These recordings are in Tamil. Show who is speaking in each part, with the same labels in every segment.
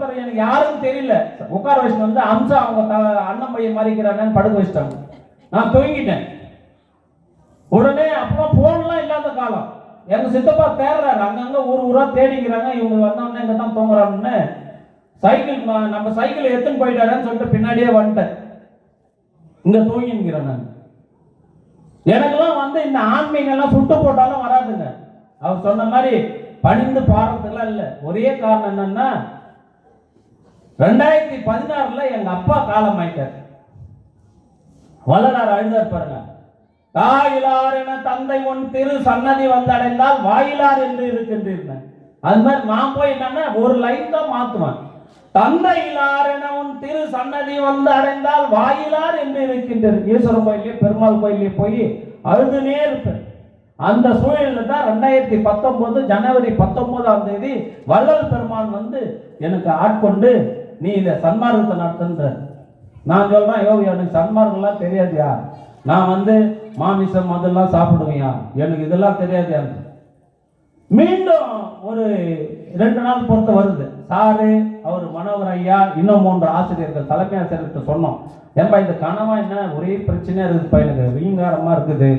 Speaker 1: ஒருத்தர் எனக்கு யாரும் தெரியல. உட்கார வச்சுட்டு வந்து அம்சா அவங்க அண்ணன் பையன் மாறிக்கிறாங்கன்னு படுக்க வச்சிட்டாங்க. நான் தூங்கிட்டேன். உடனே அப்புறம் போன்லாம் இல்லாத காலம். எங்க சித்தப்பா தேடுறாரு. அங்கங்க ஊர் ஊரா தேடிக்கிறாங்க. இவங்க வந்தோடனே இங்க தான் தூங்குறாங்கன்னு. சைக்கிள் நம்ம சைக்கிள் எடுத்துன்னு போயிட்டாருன்னு சொல்லிட்டு பின்னாடியே வந்துட்டேன். இங்க தூங்கிங்கிறேன் நான். எனக்கெல்லாம் வந்து இந்த ஆன்மீகெல்லாம் சுட்டு போட்டாலும் வராதுங்க. அவர் சொன்ன மாதிரி பணிந்து பாடுறதுலாம் இல்லை. ஒரே காரணம் என்னன்னா ரெண்டாயிரத்தி பதினாறுல எங்க அப்பா காலம் ஆயிட்டார் வள்ளலார் அழுதார் பாருங்க. தாயிலார் என தந்தை உன் திரு சன்னதி வந்தடைந்தால் வாயிலார் என்று இருக்கின்றீர்கள். அது மாதிரி நான் போய் என்னன்னா ஒரு லைன் தான் மாத்துவேன். தந்தையிலார் என உன் திரு சன்னதி வந்து அடைந்தால் வாயிலார் என்று இருக்கின்றது ஈஸ்வரன் கோயிலே பெருமாள் கோயிலே போய் அழுதுனே இருப்பேன். அந்த சூழலில் தான் ரெண்டாயிரத்தி பத்தொன்பது ஜனவரி பத்தொன்பதாம் தேதி வள்ளல் பெருமான் வந்து எனக்கு ஆட்கொண்டு நீ இதை சன்மார்க்கத்தை நடத்துன்ற. நான் சொல்றேன் யோ எனக்கு சன்மார்க்கம்லாம் தெரியாதுயா நான் வந்து மாமிசம் அதெல்லாம் சாப்பிடுவேயா எனக்கு இதெல்லாம் தெரியாதுயா மீண்டும் ஒரு ரெண்டு நாள் பொறுத்து வருது. சாரு அவர் மனோகர் ஐயா இன்னும் மூன்று ஆசிரியர்கள் தலைமை ஆசிரியர்கிட்ட சொன்னோம். ஏன்பா இந்த கனவா என்ன? ஒரே பிரச்சனையா இருக்குதுப்பா எனக்கு ரீங்காரமா இருக்குது.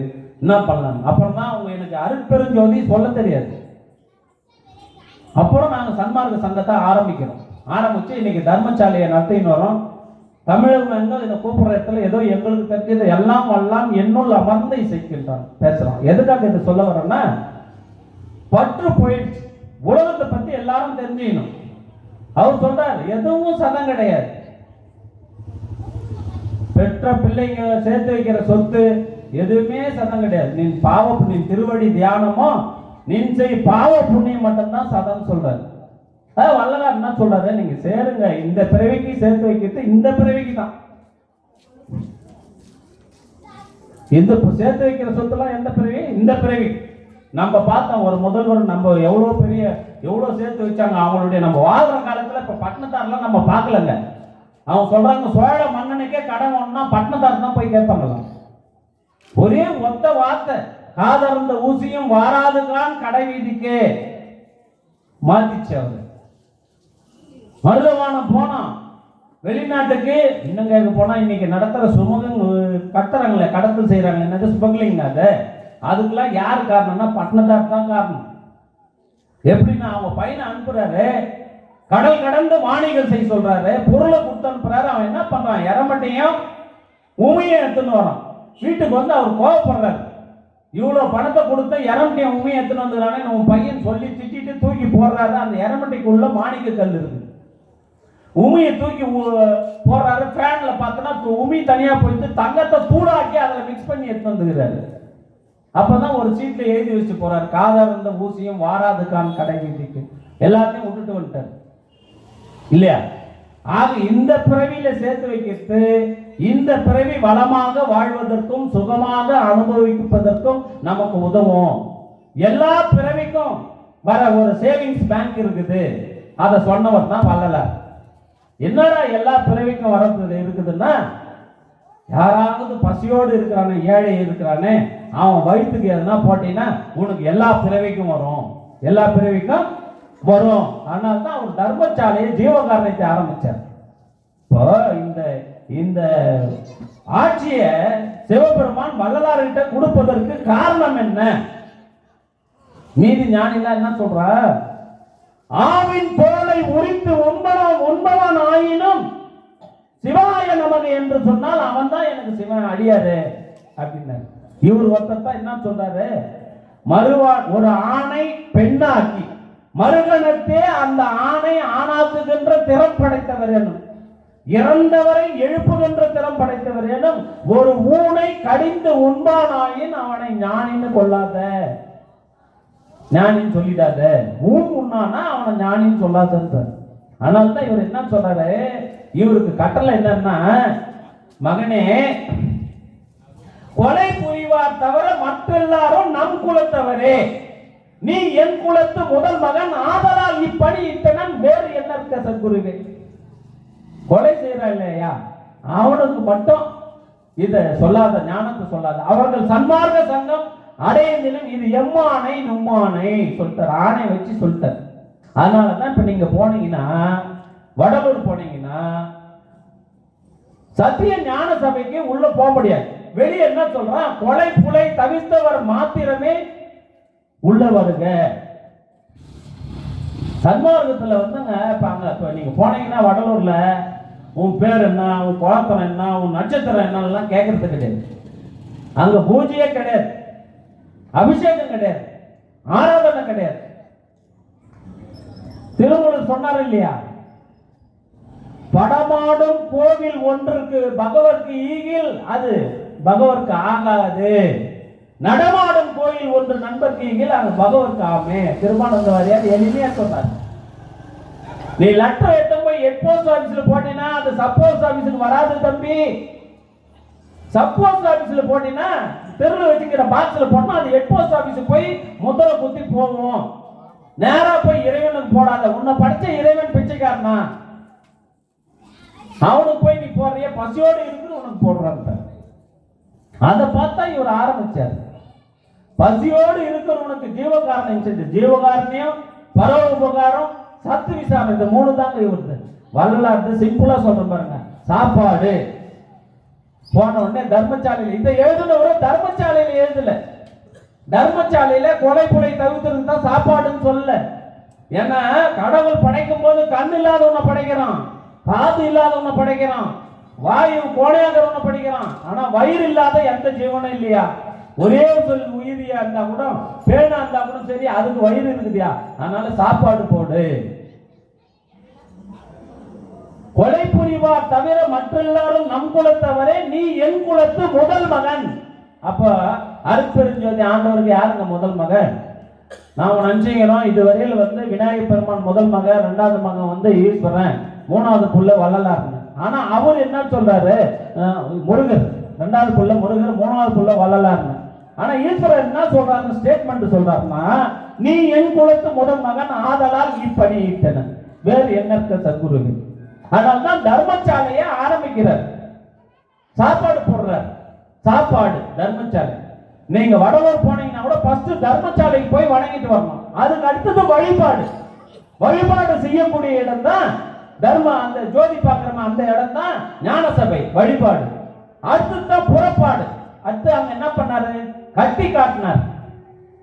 Speaker 1: என்ன பண்ணலாம்? அப்புறம் தான் அவங்க எனக்கு அருட்பெருஞ்சோதி சொல்ல தெரியாது. அப்புறம் நாங்கள் சன்மார்க்க சங்கத்தை ஆரம்பிக்கிறோம். ஆரம்பிச்சு இன்னைக்கு தர்மசாலையை நடத்தின்னு வரோம். தமிழகம் எங்க இதை கூப்பிடுற இடத்துல ஏதோ எங்களுக்கு தெரிஞ்சது எல்லாம் எல்லாம் என்னுள் அமர்ந்து இசைக்கின்றான் பேசுறோம். எதுக்காக இதை சொல்ல வரோம்னா பற்று போயிடுச்சு. உலகத்தை பத்தி எல்லாரும் தெரிஞ்சுக்கணும். அவர் சொல்றார் எதுவும் சதம் கிடையாது. பெற்ற பிள்ளைங்க சேர்த்து வைக்கிற சொத்து எதுவுமே சதம் கிடையாது. நீ பாவ புண்ணியம் திருவடி தியானமோ நின் செய் பாவ புண்ணியம் மட்டும்தான் சதம் சொல்றாரு. அதாவது வல்லவர் என்ன சொல்றாரு நீங்க சேருங்க. இந்த பிறவிக்கு சேர்த்து வைக்கிறது இந்த பிறவிக்கு தான். இந்த சேர்த்து வைக்கிற சொத்துலாம் எந்த பிறவி? இந்த பிறவி. நம்ம பார்த்தோம் ஒரு முதல்வர் நம்ம எவ்வளோ பெரிய எவ்வளோ சேர்த்து வச்சாங்க அவங்களுடைய நம்ம வாழ்ற காலத்தில் இப்போ பட்டணத்தாரெலாம் நம்ம பார்க்கலங்க. அவங்க சொல்றாங்க சோழ மன்னனுக்கே கடன் ஒண்ணா பட்டணத்தார் தான் போய் கேட்பாங்களாம். ஒரே ஒத்த வார்த்தை காதர்ந்த ஊசியும் வாராதுதான் கடை வீதிக்கே. மாத்திச்சு அவர். மருதவானம் போனோம் வெளிநாட்டுக்கு இன்னும் கேட்க போனா இன்னைக்கு நடத்துற சுமகம் கத்துறாங்களே கடத்தல் செய்யறாங்க என்னது ஸ்மக்லிங் அது? அதுக்கெல்லாம் யார் காரணம்னா பட்டணத்தார் தான் காரணம். எப்படின்னா அவங்க பையனை அனுப்புறாரு. கடல் கடந்து வாணிகள் செய்ய சொல்றாரு. பொருளை கொடுத்து அனுப்புறாரு. அவன் என்ன பண்றான்? இறமட்டையும் உமையை எடுத்துன்னு வரான். வீட்டுக்கு வந்து அவர் கோவப்படுறாரு. இவ்வளோ பணத்தை கொடுத்து இறமட்டையும் உமையை எடுத்துன்னு வந்துடுறானே உன் பையன் சொல்லி திட்டிட்டு தூக்கி போடுறாரு. அந்த இறமட்டைக்குள்ள மாணிக்க கல் இருக்குது உமியை தூக்கி ஊ- போடுறாரு. ஃபேன்ல பார்த்தோன்னா உமி தனியா போயிட்டு தங்கத்தை தூளாக்கி அதில் மிக்ஸ் பண்ணி எடுத்து வந்துக்கிறாரு. அப்பதான் ஒரு சீட்ல எழுதி வச்சு போறாரு. காதல் இருந்த ஊசியும் வாராதுக்கான் கடைக்கு எல்லாத்தையும் விட்டுட்டு வந்துட்டாரு. இல்லையா? ஆக இந்த பிறவியில சேர்த்து வைக்கிறது இந்த பிறவி வளமாக வாழ்வதற்கும் சுகமாக அனுபவிப்பதற்கும் நமக்கு உதவும். எல்லா பிறவிக்கும் வர ஒரு சேவிங்ஸ் பேங்க் இருக்குது. அதை சொன்னவர் தான் வரலை என்னடா எல்லா பிறவிக்கும் வரது இருக்குதுன்னா? யாராவது பசியோடு இருக்கிறானே ஏழை இருக்கிறானே அவன் வயிற்றுக்கு எதுனா போட்டீங்கன்னா உனக்கு எல்லா பிறவிக்கும் வரும். எல்லா பிறவிக்கும் வரும். அதனால தான் அவர் தர்மசாலையை ஜீவகாரணத்தை ஆரம்பிச்சார். இப்போ இந்த இந்த ஆட்சியை சிவபெருமான் வள்ளலார்கிட்ட கொடுப்பதற்கு காரணம் என்ன? மீதி ஞானிலாம் என்ன சொல்றா? ஆவின் பொருளை உரித்து உண்பவன் உண்பவன் ஆயினும் சிவாய நமக்கு என்று சொன்னால் அவன் தான் எனக்கு சிவன் அடியாரு அப்படின்னாரு. இவர் ஒருத்தர் தான் என்ன சொல்றாரு? மறுவா ஒரு ஆணை பெண்ணாக்கி மறுகணத்தே அந்த ஆணை ஆணாக்குகின்ற திறம் படைத்தவர் எனும் இறந்தவரை எழுப்புகின்ற திறம் படைத்தவர் எனும் ஒரு ஊனை கடிந்து உண்பானாயின் அவனை ஞானின்னு கொள்ளாத. ஞானின்னு சொல்லிடாத. ஊன் உண்ணானா அவனை ஞானின்னு சொல்லாதன்றார் அதனால தான் இவர் என்ன சொல்றாரு இவருக்கு கட்டளை என்னன்னா மகனே கொலை புரிவார் தவிர மற்ற எல்லாரும் நம் குலத்தவரே. நீ என் குலத்து முதல் மகன் ஆதலால் இப்படி இட்டனன் வேறு என்ன இருக்க சத்குருவே? கொலை செய்யறான் இல்லையா? அவனுக்கு மட்டும் இத சொல்லாத ஞானத்தை சொல்லாத. அவர்கள் சன்மார்க்க சங்கம் அடையந்திலும் இது எம்மானை நும்மானை சொல்லிட்டார். ஆணை வச்சு சொல்லிட்டார். அதனால தான் இப்போ நீங்கள் போனீங்கன்னா வடலூர் போனீங்கன்னா சத்திய ஞான சபைக்கு உள்ள போக முடியாது. வெளியே என்ன சொல்றான்? கொலை புலை தவிர்த்தவர் மாத்திரமே உள்ள வருங்க சன்மார்க்கத்துல வந்துங்க இப்ப அங்க இப்போ நீங்க போனீங்கன்னா வடலூர்ல உன் பேர் என்ன உன் குழப்பம் என்ன உன் நட்சத்திரம் என்னெல்லாம் கேட்கறது கிடையாது. அங்க பூஜையே கிடையாது. அபிஷேகம் கிடையாது. ஆராதனை கிடையாது. திருமூலர் சொன்னார் இல்லையா? படமாடும் கோவில் ஒன்றுக்கு பகவர்க்கு ஈகில் அது பகவர்க்கு ஆகாது. நடமாடும் கோயில் ஒன்று நண்பர்க்கு ஈகில் அது பகவர்க்கு ஆமே திருமணம் வாரியார் எளிமையா சொன்னார். நீ லெட்டர் எடுத்து போய் ஹெட் போஸ்ட் ஆஃபீஸில் போட்டீங்கன்னா அது சப்போஸ்ட் ஆஃபீஸுக்கு வராது தம்பி. சப் போஸ்ட் போட்டீங்கன்னா தெருவில் வச்சுக்கிற பாக்ஸில் போட்டா அது ஹெட் போஸ்ட் ஆஃபீஸுக்கு போய் முதல்ல குத்தி போகும் நேராக போய் இறைவனுக்கு போடாத. உன்னை படித்த இறைவன் பிச்சைக்காரனா? அவனுக்கு போய் நீ போடுறிய பசியோடு இருக்குது உனக்கு போடுறாங்க அதை பார்த்தா இவர் ஆரம்பிச்சார். பசியோடு இருக்கிறவனுக்கு ஜீவகாரணம் செஞ்சு ஜீவகாரணியம் பரவ உபகாரம் சத்து விசாரம் இந்த மூணு தாங்க இவருது. வரலாறு சிம்பிளா சொல்றேன் பாருங்க. சாப்பாடு. போன உடனே தர்மசாலையில் இதை எழுதுனவரும் தர்மசாலையில் எழுதல. தர்மசாலையில கொலை புலை தவிர்த்ததுக்கு தான் சாப்பாடுன்னு சொல்லல. ஏன்னா கடவுள் படைக்கும் போது கண் இல்லாதவனை படைக்கிறான் காது இல்லாதவனை படைக்கிறான் வாயு கோடையாகிறவனை படைக்கிறான். ஆனா வயிறு இல்லாத எந்த ஜீவனும் இல்லையா? ஒரே சொல் உயிரியா இருந்தா கூட பேனா இருந்தா கூட சரி அதுக்கு வயிறு இருக்குதியா? அதனால சாப்பாடு போடு. கொலை புரிவார் தவிர மற்ற எல்லாரும் நம் குலத்தவரே நீ என் குலத்து முதல் மகன். அப்ப அருட்பெருஞ்சோதி ஆண்டவருக்கு யாருங்க முதல் மகன்? நாம நினைச்சுக்கிறோம் இதுவரையில் வந்து விநாயகர் பெருமான் முதல் மகன் ரெண்டாவது மகன் வந்து ஈஸ்வரன் மூணாவது புள்ள வள்ளலாருங்க. ஆனா அவர் என்ன சொல்றாரு? முருகர். ரெண்டாவது புள்ள முருகர் மூணாவது புள்ள வள்ளலாருங்க. ஆனா ஈஸ்வரர் என்ன சொல்றாரு ஸ்டேட்மெண்ட் சொல்றாருன்னா நீ என் குலத்து முதல் மகன் ஆதலால் இப்படி ஈட்டன வேறு என்ன இருக்க அதனால்தான் தர்மசாலையை ஆரம்பிக்கிறார். சாப்பாடு போடுறார். சாப்பாடு தர்மசாலை. நீங்க வடலூர் போனீங்கன்னா கூட ஃபர்ஸ்ட் தர்மசாலைக்கு போய் வணங்கிட்டு வரணும். அதுக்கு அடுத்தது வழிபாடு. வழிபாடு செய்யக்கூடிய இடம் தான் தர்ம அந்த ஜோதி பார்க்கிறோம் அந்த இடம் தான் ஞான சபை வழிபாடு. அடுத்தது தான் புறப்பாடு. அடுத்து அங்க என்ன பண்ணாரு? கட்டி காட்டினார்.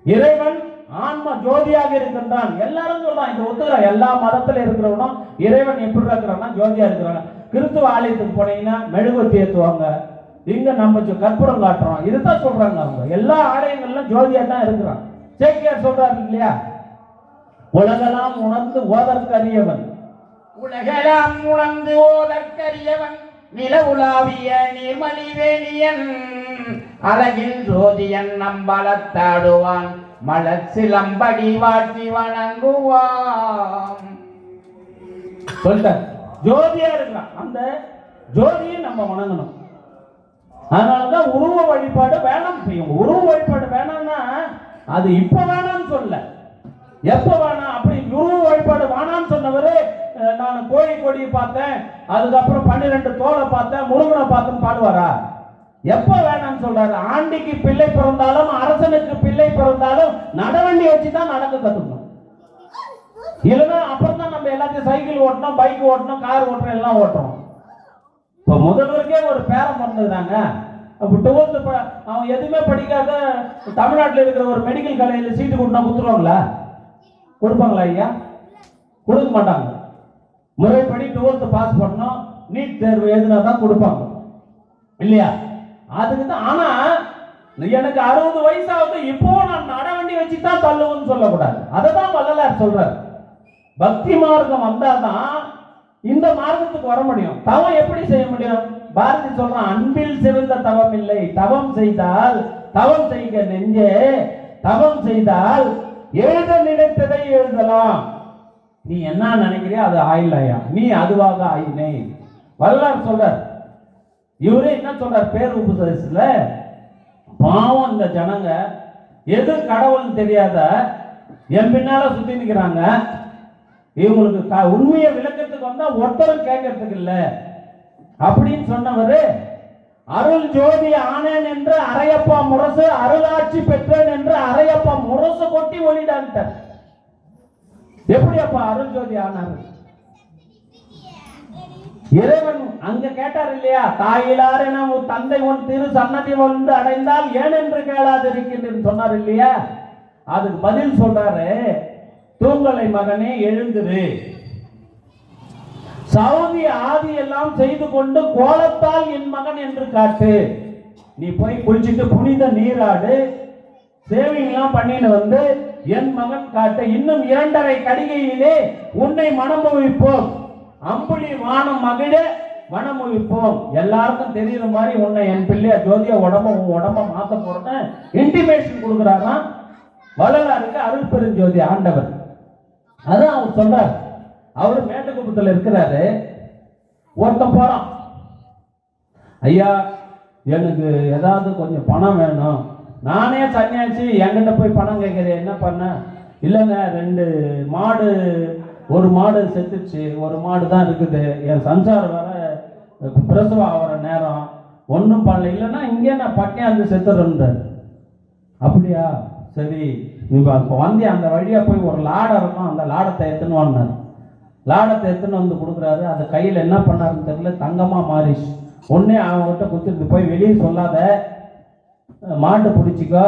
Speaker 1: இறைவன் ஆன்மா ஜோதியாக இருக்கின்றான். எல்லாரும் சொல்றான் இந்த ஒத்துக்கிற எல்லா மதத்துல இருக்கிறவனும் இறைவன் எப்படி இருக்கிறான்னா ஜோதியா இருக்கிறாங்க கிறிஸ்துவ ஆலயத்துக்கு போனீங்கன்னா மெழுகுவத்தி ஏற்றுவாங்க இங்க நம்ம கற்பூரம் காட்டுறோம். இதுதான் சொல்றாங்க அவங்க. எல்லா ஆலயங்கள்லாம் ஜோதியா தான் இருக்கிறான். சேக்கியார் சொல்றாரு இல்லையா? உலகெல்லாம் உணர்ந்து ஓதற்கு அறியவன்
Speaker 2: உலகெல்லாம் உணர்ந்து ஓதற்கரியவன். நில உலாவிய நீர்மலிவேணியன் அழகில் ஜோதியன் நம்பலத்தாடுவான் மலர் சிலம்படி வாட்டி வணங்குவாம்.
Speaker 1: சொல்லிட்டார் ஜோதியா இருக்கிறான் அந்த ஜோதியை நம்ம வணங்கணும். அதனாலதான் உருவ வழிபாடு வேணாம் செய்யும் உருவ வழிபாடு வேணாம்னா அது இப்ப வேணாம்னு சொல்ல. எப்ப வேணாம் அப்படி உருவ வழிபாடு வேணாம்னு சொன்னவரு நான் கோழி கொடியை பார்த்தேன். அதுக்கப்புறம் பன்னிரெண்டு தோலை பார்த்தேன். முருகனை பார்த்தேன்னு பாடுவாரா? எப்ப வேணாம்னு சொல்றாரு? ஆண்டிக்கு பிள்ளை பிறந்தாலும் அரசனுக்கு பிள்ளை பிறந்தாலும் நடவண்டி வச்சு தான் நடக்க கத்துக்கணும். இல்லைன்னா அப்புறம் தான் நம்ம எல்லாத்தையும் சைக்கிள் ஓட்டணும் பைக் ஓட்டணும் கார் ஓட்டணும் எல்லாம் ஓட்டுறோம். இப்போ முதல்வருக்கே ஒரு பேரம் பிறந்ததுதாங்க. அப்போ டுவெல்த்து அவன் எதுவுமே படிக்காத தமிழ்நாட்டில் இருக்கிற ஒரு மெடிக்கல் காலேஜில் சீட்டு கொடுத்தா கொடுத்துருவாங்களா கொடுப்பாங்களா ஐயா? கொடுக்க மாட்டாங்க. முறைப்படி டுவெல்த்து பாஸ் பண்ணோம். நீட் தேர்வு எழுதினா தான் கொடுப்பாங்க. இல்லையா? அதுக்கு தான் ஆனா எனக்கு அறுபது வயசாகுது இப்போ நான் நடவண்டி வச்சு தான் தள்ளுவோம்னு சொல்லக்கூடாது. அதை தான் வள்ளலார் சொல்றாரு. பக்தி மார்க்கம் வந்தாதான் இந்த மார்க்கத்துக்கு வர முடியும். தவம் எப்படி செய்ய முடியும்? பாரதி சொல்றான் அன்பில் சிறந்த தவம் இல்லை. தவம் செய்தால் தவம் செய்க நெஞ்சே. தவம் செய்தால் எழுத நினைத்ததை எழுதலாம். நீ என்ன நினைக்கிறியோ அது ஆயில்லையா? நீ அதுவாக ஆயினே வரலாறு சொல்றார் இவரே என்ன சொல்றார் பேர் உபதேசத்துல பாவம் இந்த ஜனங்க. எது கடவுள்னு தெரியாத என் பின்னால சுத்தி நிற்கிறாங்க இவங்களுக்கு க- உண்மையை விளக்கத்துக்கு வந்தா ஒருத்தரும் கேட்கறதுக்கு இல்ல. அப்படின்னு சொன்னவரு அருள் ஜோதி ஆனேன் என்று அரையப்பா முரசு அருளாட்சி பெற்றேன் என்று அரையப்பா முரசு கொட்டி ஒளிடான்ட்டார். எப்படி அப்பா அருள் ஜோதி ஆனார்? இறைவன் அங்க கேட்டார் இல்லையா? தாயிலார் என உன் தந்தை உன் திரு சன்னதி வந்து அடைந்தால் ஏன் என்று கேளாதிருக்கின்றேன்? சொன்னார் இல்லையா? அதுக்கு பதில் சொல்றாரு தூங்கலை மகனே எழுந்துரு. சவுதி ஆதி எல்லாம் செய்து கொண்டு கோலத்தால் என் மகன் என்று காட்டு. நீ போய் குளிச்சுட்டு புனித நீராடு. சேவிங்லாம் எல்லாம் பண்ணிட்டு வந்து என் மகன் காட்டு. இன்னும் இரண்டரை கடிகையிலே உன்னை மனமுவிப்போம் அம்புலி வானம் மகிழ வனமுழிப்போம் எல்லாருக்கும் தெரியுற மாதிரி உன்னை என் பிள்ளைய ஜோதியா உடம்ப உன் உடம்ப மாத்த போறேன் இன்டிமேஷன் கொடுக்குறாராம் வள்ளலாருக்கு அருள் பெருஞ்சோதி ஆண்டவர். அதான் அவர் சொல்றார். அவர் மேட்டுக்குப்பத்தில் இருக்கிறாரு. ஒருத்தன் போறான். ஐயா எனக்கு ஏதாவது கொஞ்சம் பணம் வேணும். நானே சன்னியாசி என்கிட்ட போய் பணம் கேட்குறேன் என்ன பண்ண? இல்லைங்க ரெண்டு மாடு ஒரு மாடு செத்துச்சு ஒரு மாடு தான் இருக்குது. என் சஞ்சாரம் வேற பிரசவம் ஆகிற நேரம். ஒன்றும் பண்ணல. இல்லைன்னா இங்கே நான் பட்டியாந்து செத்துறேன்றார். அப்படியா? சரி. இப்போ இப்போ வந்து அந்த வழியாக போய் ஒரு லாடம் இருக்கும்? அந்த லாடத்தை எடுத்துன்னு வந்தார் லாடத்தை எடுத்துன்னு வந்து கொடுக்குறாரு. அதை கையில் என்ன பண்ணாருன்னு தெரியல. தங்கமாக மாறிச்சு. ஒன்றே அவங்ககிட்ட கொடுத்துட்டு போய் வெளியே சொல்லாத. மாட்டை பிடிச்சிக்கோ.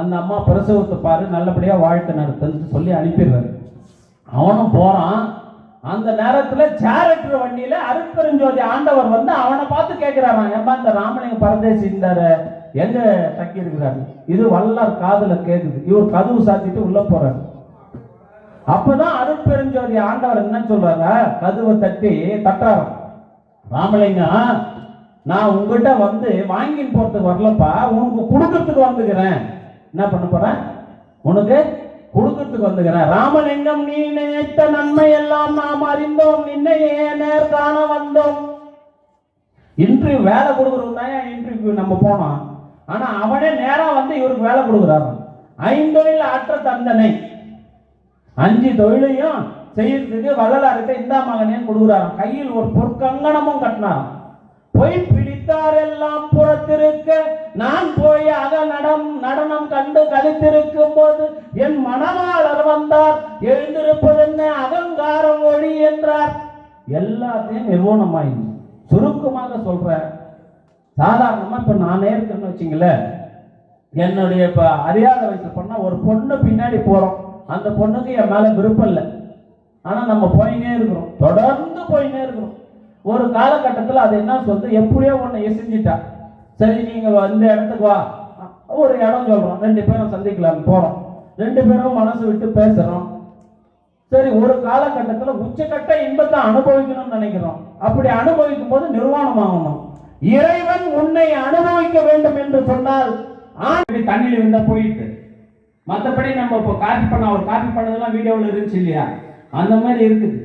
Speaker 1: அந்த அம்மா பிரசவத்தை பாரு. நல்லபடியாக வாழ்க்கை நடத்துன்னு சொல்லி அனுப்பிடுறாரு. அவனும் போறான். அந்த நேரத்தில் சேரக்டர் வண்டியில் அருட்பெருஞ்சோதி ஆண்டவர் வந்து அவனை பார்த்து கேட்குறாராம் ஏன்பா இந்த ராமலிங்க பரதேசி இந்த எங்க தங்கி இருக்கிறாரு இது வல்லார் காதுல கேக்குது. இவர் கதவு சாத்திட்டு உள்ள போறாரு. அப்பதான் அருட்பெருஞ்சோதி ஆண்டவர் என்ன சொல்றாங்க கதவை தட்டி தட்டுறாராம். ராமலிங்கம் நான் உங்ககிட்ட வந்து வாங்கின்னு போறதுக்கு வரலப்பா. உனக்கு கொடுக்கறதுக்கு வந்துக்கிறேன் என்ன பண்ண போறேன் உனக்கு கொடுக்கறதுக்கு வந்துக்கிறேன். ராமலிங்கம் நீ நினைத்த நன்மை எல்லாம் நாம் அறிந்தோம். நின்னையே நேர் காண வந்தோம். இன்டர்வியூ வேலை கொடுக்குறவங்க தான் இன்டர்வியூ நம்ம போனோம் ஆனா அவனே நேரா வந்து இவருக்கு வேலை கொடுக்குறாரு ஐந்தொழில் ஆற்ற தந்தனை. அஞ்சு தொழிலையும் செய்யறதுக்கு வள்ளலாருக்கு இந்த மகனே கொடுக்குறாராம் கையில் ஒரு பொற்கங்கணமும் கட்டினாராம் பிடி எல்லாம் புறத்திருக்க நான் போய் அக நடம் நடனம் கண்டு கழித்திருக்கும் போது என் மனமாளர் வந்தார். எழுந்திருப்பது என்ன? அகங்காரம் ஒளி என்றார். எல்லாத்தையும் நிறுவனமாயிடுச்சு சுருக்கமாக சொல்றேன். சாதாரணமா இப்ப நானே இருக்கேன்னு வச்சுங்களேன். என்னுடைய இப்ப அறியாத வயசுல பண்ணா ஒரு பொண்ணு பின்னாடி போறோம். அந்த பொண்ணுக்கு என் மேல விருப்பம் இல்லை. ஆனா நம்ம போயினே இருக்கிறோம். தொடர்ந்து போயினே இருக்கிறோம். ஒரு காலகட்டத்தில் அது என்ன சொல்லுது? எப்படியோ ஒன்று எசிஞ்சிட்டா. சரி நீங்கள் இந்த இடத்துக்கு வா. ஒரு இடம் சொல்கிறோம் ரெண்டு பேரும் சந்திக்கலாம் போகிறோம் ரெண்டு பேரும் மனசு விட்டு பேசுகிறோம் சரி ஒரு காலகட்டத்தில் உச்சக்கட்ட இன்பத்தை அனுபவிக்கணும்னு நினைக்கிறோம். அப்படி அனுபவிக்கும் போது நிர்வாணம் ஆகணும் இறைவன் உன்னை அனுபவிக்க வேண்டும் என்று சொன்னால் ஆண்டி தண்ணியில் இருந்தா போயிட்டு. மற்றபடி நம்ம இப்போ காப்பி பண்ண அவர் காப்பி பண்ணதெல்லாம் வீடியோவில் இருந்துச்சு இல்லையா? அந்த மாதிரி இருக்குது.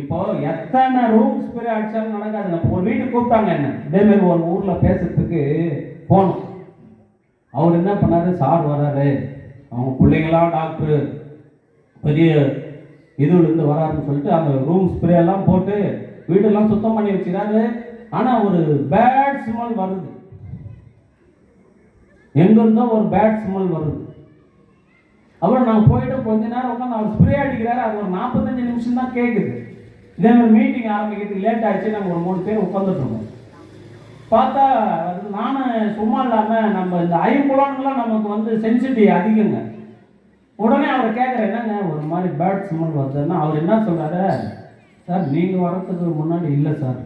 Speaker 1: இப்போ எத்தனை ரூம் ஸ்ப்ரே அடிச்சாலும் நடக்காது நம்ம ஒரு வீட்டுக்கு கூப்பிட்டாங்க என்ன? இதே மாதிரி ஒரு ஊர்ல பேசுறதுக்கு போனோம். அவர் என்ன பண்ணாரு? சார் வராரு. அவங்க பிள்ளைங்களாம் டாக்டர் பெரிய இதுலேருந்து வராருன்னு சொல்லிட்டு அந்த ரூம் ஸ்ப்ரே எல்லாம் போட்டு வீடெல்லாம் சுத்தம் பண்ணி வச்சுக்கிறாரு. ஆனால் ஒரு பேட் ஸ்மெல் வருது. எங்கிருந்தோ ஒரு பேட் ஸ்மெல் வருது. அப்புறம் நான் போயிட்டு கொஞ்ச நேரம் உட்காந்து அவர் ஸ்ப்ரே அடிக்கிறாரு. அது ஒரு நாற்பத்தஞ்சு நிமிஷம் தான் கேட்குது இதே மாதிரி மீட்டிங் ஆரம்பிக்கிறதுக்கு லேட் ஆயிடுச்சு நாங்கள் ஒரு மூணு பேர் உட்காந்துட்டு பார்த்தா அது நானும் சும்மா இல்லாமல் நம்ம இந்த ஐம்புலான்லாம் நமக்கு வந்து சென்சிட்டிவ் அதிகங்க. உடனே அவர் கேட்குற என்னங்க ஒரு மாதிரி பேட் ஸ்மெல் வருதுன்னா அவர் என்ன சொல்கிறாரு சார் நீங்கள் வரத்துக்கு முன்னாடி இல்லை சார்.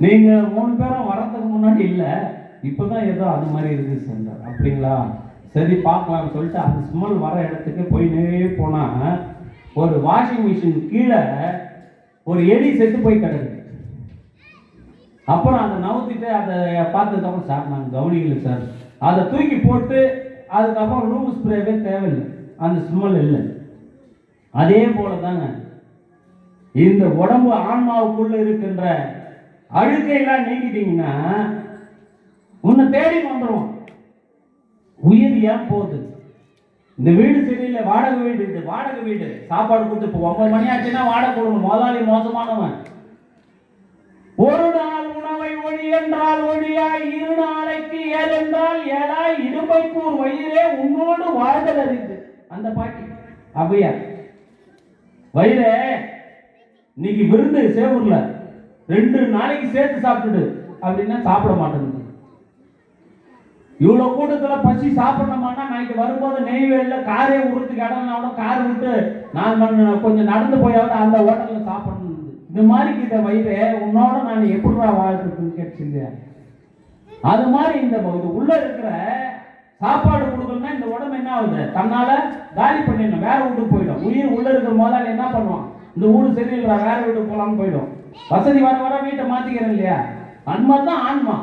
Speaker 1: நீங்கள் மூணு பேரும் வரத்துக்கு முன்னாடி இல்லை இப்போ தான் ஏதோ அது மாதிரி இருக்குது சார். அப்படிங்களா? சரி பார்க்கலாம்னு சொல்லிட்டு அந்த ஸ்மெல் வர இடத்துக்கு போயினே போனால் ஒரு வாஷிங் மிஷின் கீழே ஒரு எலி செத்து போய் கிடக்குது அப்புறம் அதை நவுத்திட்டு அதை பார்த்ததுக்கப்புறம் சார் நாங்கள் கவனிக்கல சார். அதை தூக்கி போட்டு அதுக்கப்புறம் ரூம் ஸ்ப்ரேவே தேவையில்லை. அந்த ஸ்மெல் இல்லை. அதே போல தாங்க இந்த உடம்பு ஆன்மாவுக்குள்ள இருக்கின்ற அழுக்கையெல்லாம் நீக்கிட்டீங்கன்னா உன்னை தேடி வந்துடும் உயிர் ஏன் போகுது? இந்த வீடு சரியில்லை வாடகை வீடு இது வாடகை வீடு. சாப்பாடு கொடுத்து இப்போ ஒன்பது மணி ஆச்சுன்னா வாடகை கொடுக்கணும். முதலாளி மோசமானவன். ஒரு நாள் உணவை ஒளி என்றால் ஒளியாய் இரு நாளைக்கு ஏழென்றால் ஏழாய். இடும்பைக்கூர் வயிறே உன்னோடு வாழ்தல் அறிந்து. அந்த பாட்டி அவ்வையா வயிறே இன்னைக்கு விருந்து சேவூர்ல. ரெண்டு நாளைக்கு சேர்த்து சாப்பிட்டுடு. அப்படின்னா சாப்பிட மாட்டேங்குது. இவ்வளோ கூட்டத்தில் பசி சாப்பிடணுமானா நைட்டு வரும்போது நெய்வேலியில் காரே விடுறதுக்கு இடம்னா கூட கார் விட்டு நான் கொஞ்சம் நடந்து போயாவது அந்த ஹோட்டலில் சாப்பிடணும். இந்த மாதிரி கிட்ட வயிறு உன்னோட நான் எப்படிடா வாழ்றதுன்னு கேட்டுச்சுங்க அது மாதிரி இந்த இது உள்ள இருக்கிற சாப்பாடு கொடுக்கணும்னா இந்த உடம்பு என்ன ஆகுது? தன்னால காலி பண்ணிடணும் வேற வீட்டுக்கு போயிடும். உயிர் உள்ள இருக்கிற முதலாளி என்ன பண்ணுவான்? இந்த ஊரு சரியில்லை வேற வீட்டுக்கு போகலாம்னு போயிடும். வசதி வர வர வீட்டை மாத்திக்கிறேன் இல்லையா? அன்மா தான் ஆன்மா.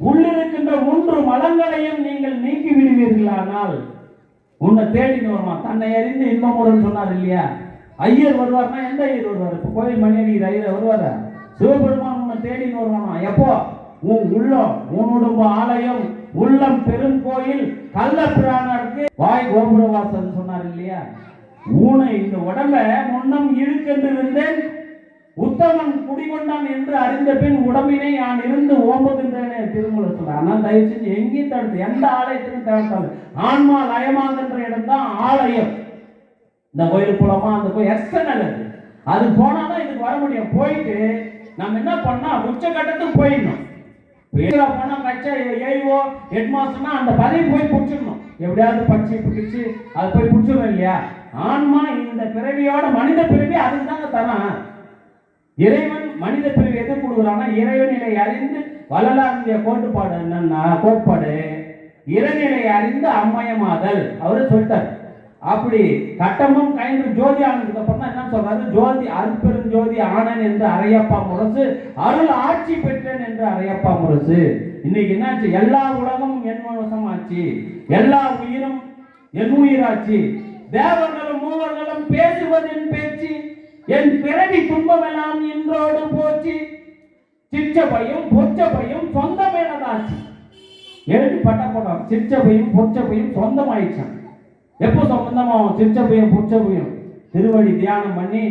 Speaker 1: உள்ளிருக்கின்ற மூன்று மலங்களையும் நீங்கள் நீக்கி விடுவீர்களானால் உன்னை தேடின்னு வருமா தன்னை அறிந்து இன்பமுடன் சொன்னார் இல்லையா? ஐயர் வருவார்னா எந்த ஐயர் வருவார்? இப்போ கோயில் மணி அடிக்கிற ஐயர் வருவாரா? சிவபெருமான் உன்னை தேடின்னு வருவானா? எப்போ? உன் உள்ளம் உன் உடம்பு ஆலயம் உள்ளம் பெரும் கோயில் கள்ள பிராணருக்கு வாய் கோபுரவாசன் சொன்னார் இல்லையா? ஊனை இந்த உடம்ப முன்னம் இருக்கின்றிருந்தேன் உத்தமன் குடிகொண்டான் என்று அறிந்த பின் உடம்பினை நான் இருந்து ஓம்புகின்றேனே திருமூல சொல்ற ஆனால் தயவு செஞ்சு எங்கேயும் தடுத்து எந்த ஆலயத்திலும் தடுத்தாலும் ஆன்மா லயமாகின்ற இடம் தான் ஆலயம். இந்த கோயில் போலாமா அந்த கோயில் எக்ஸ்டர்னல் அது அது போனாதான் இதுக்கு வர முடியும். போயிட்டு நம்ம என்ன பண்ணா உச்சகட்டத்துக்கு போயிடணும். போனா கச்சா ஏய்வோ ஹெட் மாஸ்டர்னா அந்த பதவி போய் பிடிச்சிடணும். எப்படியாவது பச்சை பிடிச்சு அது போய் பிடிச்சிடணும் இல்லையா? ஆன்மா இந்த பிறவியோட மனித பிறவி அதுக்கு தாங்க தரான் இறைவன் மனித பிரிவு எதை கொடுக்குறான்னா இறைவனிலை அறிந்து வள்ளலாருடைய கோட்பாடு என்னன்னா கோட்பாடு. இறைநிலை அறிந்து அம்மயமாதல். அவரு சொல்லிட்டார். அப்படி கட்டமும் கைந்து ஜோதி ஆனதுக்கு அப்புறம் தான் என்ன சொல்றாரு? ஜோதி அருட்பெரும் ஜோதி ஆனன் என்று அரையப்பா முரசு அருள் ஆட்சி பெற்றேன் என்று அரையப்பா முரசு. இன்னைக்கு என்னாச்சு? எல்லா உலகமும் என் ஆச்சு. எல்லா உயிரும் என் உயிராச்சு. தேவர்களும் மூவர்களும் பேசுவதின் பேச்சு. என் பிறவி துன்பமெல்லாம் இன்றோடு போச்சு. சிற்றபையும் பொச்சபையும் சொந்தமேனதாச்சு. எழுதி பட்ட போடும் சிற்றபையும் பொச்சபையும் சொந்தமாயிடுச்சான் எப்போ சொந்தமாகும் சிற்றபையும் பொச்சபையும் திருவடி தியானம் பண்ணி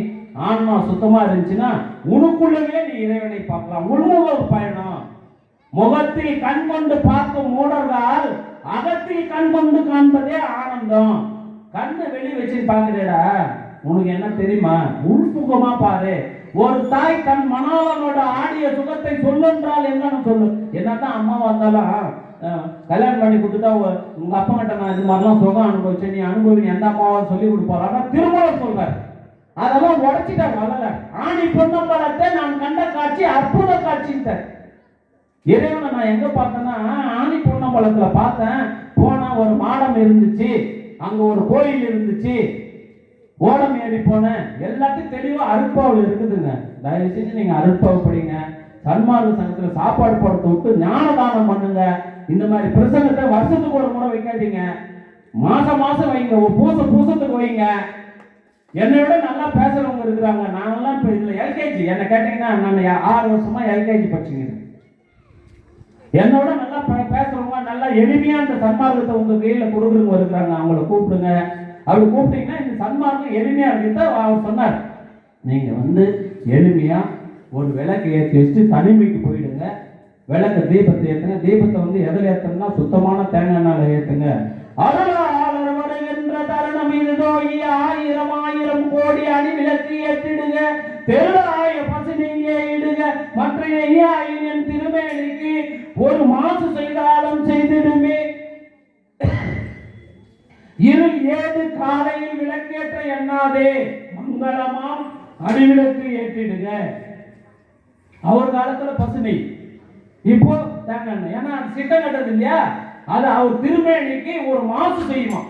Speaker 1: ஆன்மா சுத்தமா இருந்துச்சுன்னா உனக்குள்ளவே நீ இறைவனை பார்க்கலாம். உள்முக பயணம். முகத்தில் கண் கொண்டு பார்க்கும் மூடர்கள் அகத்தில் கண் கொண்டு காண்பதே ஆனந்தம். கண்ணை வெளியே வச்சு பாக்குறேடா உனக்கு என்ன தெரியுமா? உள்புகமா பாரு. ஒரு தாய் தன் மணவனோட ஆடிய சுகத்தை சொல்லுன்றால் என்னன்னு சொல்லு? என்னதான் அம்மா வந்தாலும் கல்யாணம் பண்ணி கொடுத்துட்டா உங்க அப்பா கிட்ட நான் இது மாதிரிலாம் சுகம் அனுபவிச்சேன். நீ அனுபவி நீ எந்த அம்மாவும் சொல்லி கொடுப்பாரு? ஆனா திருமணம் சொல்றாரு. அதெல்லாம் உடைச்சிட்டாங்க வரல ஆணி பொன்னம்பலத்தை நான் கண்ட காட்சி அற்புத காட்சின்ட்டார். இறைவனை நான் எங்க பார்த்தேன்னா ஆணி பொன்னம்பலத்துல பார்த்தேன். போனா ஒரு மாடம் இருந்துச்சு. அங்க ஒரு கோயில் இருந்துச்சு. ஓடம் ஏறி போனேன். எல்லாத்தையும் தெளிவா அருப்பாவில் இருக்குதுங்க. தயவு செஞ்சு நீங்க அருட்பாவு படிங்க சன்மார்க்க சங்கத்துல சாப்பாடு போடுறத விட்டு ஞான தானம் பண்ணுங்க. இந்த மாதிரி பிரசங்கத்தை வருஷத்துக்கு ஒரு முறை வைக்காதீங்க. மாசம் மாசம் வைங்க. ஒரு பூச பூசத்துக்கு வைங்க. என்னை விட நல்லா பேசுறவங்க இருக்கிறாங்க. நான்லாம் இப்போ இதுல எல்கேஜி என்ன கேட்டீங்கன்னா நான் ஆறு வருஷமா எல்கேஜி படிச்சுக்கிறேன். என்னோட நல்லா பேசுறவங்க நல்லா எளிமையா அந்த சன்மார்க்கத்தை உங்க கையில கொடுக்குறவங்க இருக்கிறாங்க. அவங்கள கூப்பிடுங்க. அவர் கூப்பிட்டீங்கன்னா இந்த சன்மார்க்கம் எளிமையாக இருக்குது அவர் சொன்னார். நீங்கள் வந்து எளிமையாக ஒரு விளக்கு ஏற்றி வச்சு தனிமைக்கு போயிடுங்க. விளக்கு தீபத்தை ஏற்றுங்க தீபத்தை வந்து எதில் ஏத்தணும்னா சுத்தமான தேங்காய் எண்ணெயில ஏற்றுங்க வருகின்ற தருணம் இதுதோ ஆயிரம் ஆயிரம் கோடி அணி விளக்கு ஏற்றிடுங்க. தெருளாய பசுநீங்க இடுங்க. மற்ற ஐயாயிரம் திருமேனிக்கு ஒரு மாசு செய்தாலும் செய்திடுமே. இருள் ஏது காலையில் விளக்கேற்ற எண்ணாதே மங்களமாம் அடிவிளக்கு ஏற்றிடுங்க அவர் காலத்துல பசுமை. இப்போ தேங்காய் ஏன்னா சிட்டம் கட்டது இல்லையா? அது அவர் திருமேனிக்கு ஒரு மாசு செய்யுமா?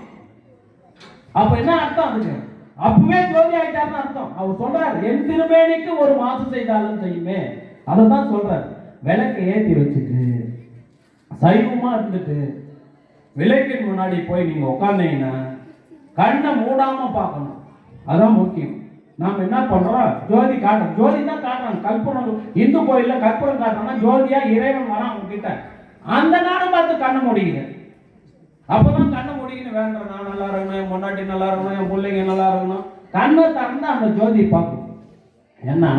Speaker 1: அப்ப என்ன அர்த்தம் அதுக்கு? அப்பவே ஜோதி ஆயிட்டாருன்னு அர்த்தம். அவர் சொல்றாரு என் திருமேனிக்கு ஒரு மாசு செய்தாலும் செய்யுமே. அதை தான் சொல்றாரு. விளக்கை ஏற்றி வச்சுட்டு சைவமா இருந்துட்டு விளக்கின் முன்னாடி போய் நீங்க உட்காந்தீங்கன்னா கண்ணை மூடாம பார்க்கணும். அதான் முக்கியம். நாம என்ன பண்றோம்? ஜோதி காட்டுறோம் ஜோதி தான் காட்டுறாங்க. கற்பூரம் இந்து கோயில்ல கற்பூரம் காட்டுறோம்னா ஜோதியா இறைவன் வரான் அவங்க கிட்ட அந்த நாடும் பார்த்து கண்ணை மூடிக்குது. அப்பதான் கண்ணை மூடிக்கின்னு வேண்டாம் நான் நல்லா இருக்கணும் என் பொண்டாட்டி நல்லா இருக்கணும் என் பிள்ளைங்க நல்லா இருக்கணும். கண்ணை திறந்து அந்த ஜோதி பார்க்கணும் ஏன்னா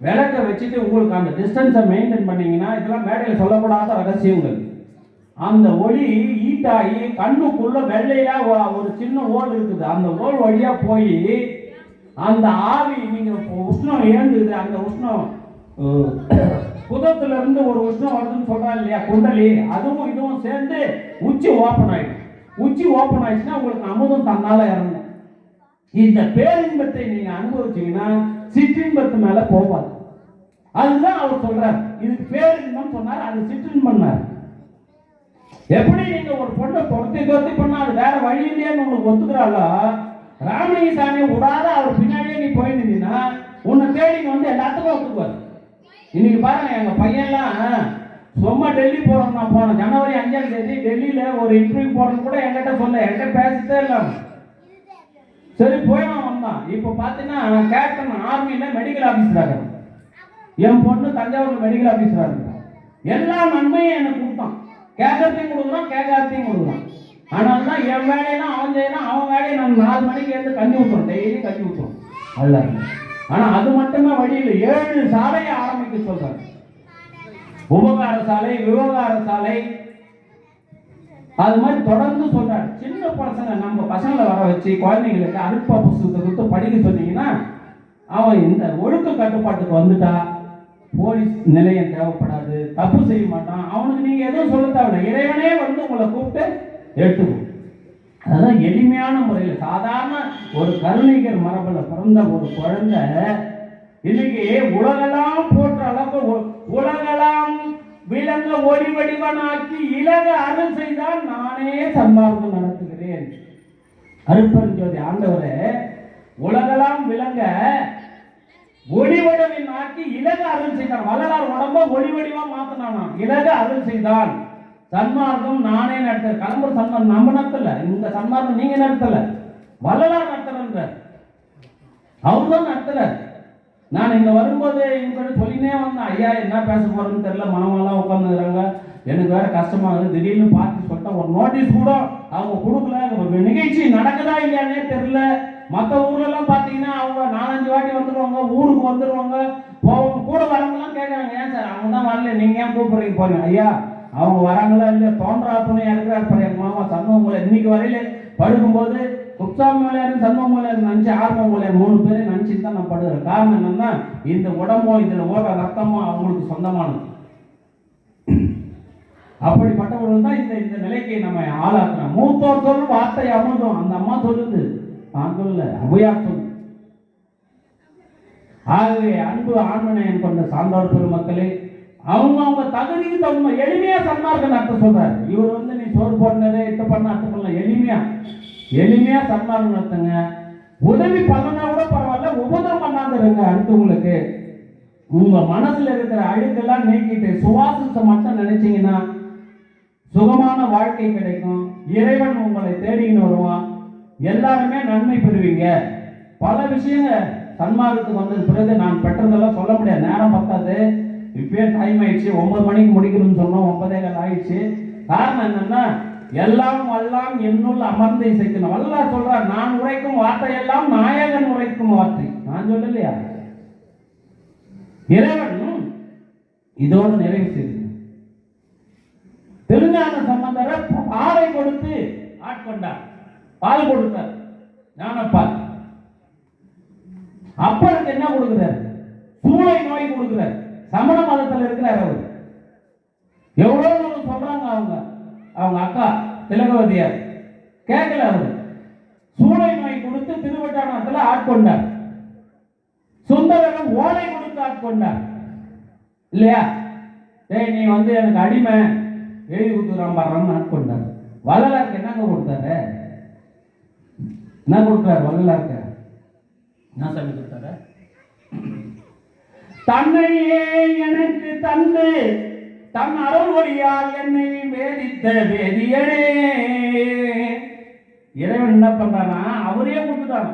Speaker 1: விளக்க வச்சுட்டு உங்களுக்கு அந்த டிஸ்டன்ஸை மெயின்டைன் பண்ணீங்கன்னா இதெல்லாம் மேடையில் சொல்லக்கூடாத ரகசியங்கள். அந்த ஒளி ஈட்டாகி கண்ணுக்குள்ள வெள்ளையா ஒரு சின்ன ஓல் இருக்குது. அந்த ஓல் வழியா போய் அந்த ஆவி நீங்க உஷ்ணம் ஏந்துது அந்த உஷ்ணம் புதத்துல இருந்து ஒரு உஷ்ணம் வருதுன்னு சொல்றாங்க இல்லையா குண்டலி. அதுவும் இதுவும் சேர்ந்து உச்சி ஓப்பன் ஆயிடும் உச்சி ஓப்பன் ஆயிடுச்சுன்னா உங்களுக்கு அமுதம் தன்னால இறங்கும். இந்த பேரின்பத்தை நீங்க அனுபவிச்சீங்கன்னா சிற்றின்பத்து மேல போவாது அதுதான் அவர் சொல்றார். இதுக்கு பேரின்பம் சொன்னார் அது பண்ணார் எப்படி நீங்க ஒரு பொண்ணை துரத்தி துரத்தி பண்ணா அது வேற வழி இல்லையான்னு உங்களுக்கு ஒத்துக்கிறாளோ? ராமலிங்க சாமி விடாத அவர் பின்னாடியே நீ போயிருந்தீங்கன்னா உன்னை தேடி வந்து எல்லாத்துக்கும் ஒத்துக்குவாரு. இன்னைக்கு பாருங்க எங்க பையன்லாம் சும்மா டெல்லி போறோம் நான் போனேன். ஜனவரி அஞ்சாம் தேதி டெல்லியில ஒரு இன்டர்வியூ போறோம்னு கூட என்கிட்ட சொல்ல என்கிட்ட பேசிட்டே இல்லை சரி போயவன் வந்தான். இப்போ பார்த்தீங்கன்னா கேப்டன் ஆர்மியில மெடிக்கல் ஆஃபீஸராக என் பொண்ணு தஞ்சாவூர் மெடிக்கல் ஆஃபீஸராக இருக்கா? எல்லா நன்மையும் எனக்கு கொடுத்தான். கேட்கறதையும் கொடுக்குறான் கேட்காததையும் கொடுக்குறான். ஆனால் தான் என் வேலையெல்லாம் அவன் செய்யணும் அவன் வேலையை நம்ம நாலு மணிக்கு எழுந்து கஞ்சி ஊற்றுவோம் டெய்லி கஞ்சி ஊற்றுவோம் அல்ல. ஆனால் அது மட்டுமே வழி இல்லை. ஏழு சாலையை ஆரம்பிக்க சொல்றாரு. உபகார சாலை விவகார சாலை. அது மாதிரி தொடர்ந்து சொல்றாரு. சின்ன பசங்க நம்ம பசங்களை வர வச்சு குழந்தைங்களுக்கு அனுப்ப புஸ்தகத்தை கொடுத்து படிக்க சொன்னீங்கன்னா அவன் இந்த ஒழுக்க கட்டுப்பாட்டுக்கு வந்துட்டா போலீஸ் நிலையம் தேவைப்படாது தப்பு செய்ய மாட்டான். அவனுக்கு நீங்க எதுவும் சொல்ல தேவையில்லை. இறைவனே வந்து உங்களை கூப்பிட்டு எடுத்துக்கும் அதான் எளிமையான முறையில் சாதாரண ஒரு கருணைகர் மரபில் பிறந்த ஒரு குழந்தை இன்னைக்கு உலகெல்லாம் போற்ற அளவுக்கு உலகெல்லாம் விலங்க ஒளி வடிவனாக்கி இலக அருள் செய்தால் நானே சன்மார்க்கம் நடத்துகிறேன். அருப்பெருஞ்சோதி ஆண்டவரே உலகெல்லாம் விலங்க ஒளி வடிவின் ஆக்கி இலக அருள் செய்தான். வள்ளலார் உடம்ப ஒளி வடிவா மாத்தினானா? இலக அருள் செய்தான். சன்மார்க்கம் நானே நடத்த கலம்புற சன்மார்க்கம் நம்ம நடத்தல. இந்த சன்மார்க்கம் நீங்க நடத்தல. வள்ளலார் நடத்தலன்ற அவர் தான் நடத்தல. நான் இங்க வரும்போது இவங்க சொல்லினே வந்தேன். ஐயா என்ன பேச போறேன்னு தெரியல. மனமெல்லாம் உட்காந்துக்கிறாங்க எனக்கு வேற கஷ்டமா இருக்குது திடீர்னு பார்த்து சொல்லிட்டேன் ஒரு நோட்டீஸ் கூட அவங்க கொடுக்கல. நிகழ்ச்சி நடக்குதா இல்லையானே தெரியல. மற்ற ஊர்லலாம் பார்த்தீங்கன்னா அவங்க நாலஞ்சு வாட்டி வந்துடுவாங்க ஊருக்கு வந்துடுவாங்க போவாங்க. கூட வரவங்கலாம் கேட்குறாங்க ஏன் சார் அவங்க தான் வரல நீங்கள் ஏன் கூப்பிட்றீங்க? போறீங்க. ஐயா அவங்க வராங்களா இல்லையா? தோன்றா துணையா இருக்கிறார் பாரு எங்க மாமா சண்முகமூலை இன்னைக்கு வரையில படுக்கும்போது குப்சாமி மலையாரு சண்முக மலையாரு நினச்சி ஆர்ம மூணு பேரும் நினச்சிட்டு தான் நான் படுகிறேன் காரணம் என்னன்னா இந்த உடம்போ இதில் ஓடுற ரத்தமோ அவங்களுக்கு சொந்தமானது. அப்படிப்பட்டவர்கள் தான் இந்த இந்த நிலைக்கு நம்ம ஆளாக்குறோம் மூத்தோர் சொல்லும் வார்த்தை அமுதம் அந்த அம்மா சொல்லுது நான் சொல்லல அபுயார் ஆகவே அன்பு ஆண்மனையன் கொண்ட சான்றோர் பெருமக்களே அவங்க அவங்க தகுதிக்கு தகுந்த எளிமையா சன்மார்க்கம் நடத்த சொல்றாரு. இவர் வந்து நீ சோறு போடுனது இத்த பண்ண அத்த பண்ணலாம் எளிமையா. எளிமையா சன்மார்க்கம் நடத்துங்க. உதவி பண்ணனா கூட பரவாயில்ல உபதம் பண்ணாந்துருங்க அடுத்தவங்களுக்கு உங்க மனசுல இருக்கிற அழுக்கெல்லாம் நீக்கிட்டு சுவாசத்தை மட்டும் நினைச்சீங்கன்னா சுகமான வாழ்க்கை கிடைக்கும். இறைவன் உங்களை தேடின்னு வருவான். எல்லாருமே நன்மை பெறுவீங்க. பல விஷயங்கள் சன்மார்க்கத்துக்கு வந்தது பிறகு நான் பெற்றதெல்லாம் சொல்ல முடியாது. நேரம் பத்தாது. இப்பயே டைம் ஆயிடுச்சு. ஒன்பது மணிக்கு முடிக்கணும்னு சொன்னோம். ஒன்பதே கால் ஆயிடுச்சு. காரணம் என்னன்னா எல்லாம் வல்லாம் என்னுள் அமர்ந்து இசைக்கணும். வல்லா சொல்றார் நான் உரைக்கும் வார்த்தையெல்லாம் நாயகன் உரைக்கும் வார்த்தை. நான் சொல்லலையா? இறைவன் இதோடு நிறைவு செய்து. தெலுங்கான சம்பந்தரை பாறை கொடுத்து ஆட்கொண்டார். பால் கொடுத்தார். ஞானப்பால் அப்பருக்கு என்ன கொடுக்கிறார்? சூளை நோய் கொடுக்கிறார். சமண மதத்தில் இருக்கிறார் அவர். எவ்வளோ தூரம் சொல்றாங்க அவங்க? அவங்க அக்கா திலகவதியார். கேட்கல அவர். சூளை நோய் கொடுத்து திருவட்டாணத்தில் ஆட்கொண்டார் சுந்தரன் ஓலை கொடுத்து ஆட்கொண்டார் இல்லையா? டேய் நீ வந்து எனக்கு அடிமை. எழுதி கொடுத்துறான் பாடுறான்னு ஆட்கொண்டார் வள்ளலாருக்கு என்னங்க கொடுத்தாரு? என்ன கொடுக்குறாரு வள்ளலாருக்கு என்ன சாமி கொடுத்தாரு? தன்னையே எனக்கு தந்து தன் அருள் ஒளியால் என்னை வேதித்த வேதியனே. இறைவன் என்ன பண்றானா அவரே கொடுத்துட்டாங்க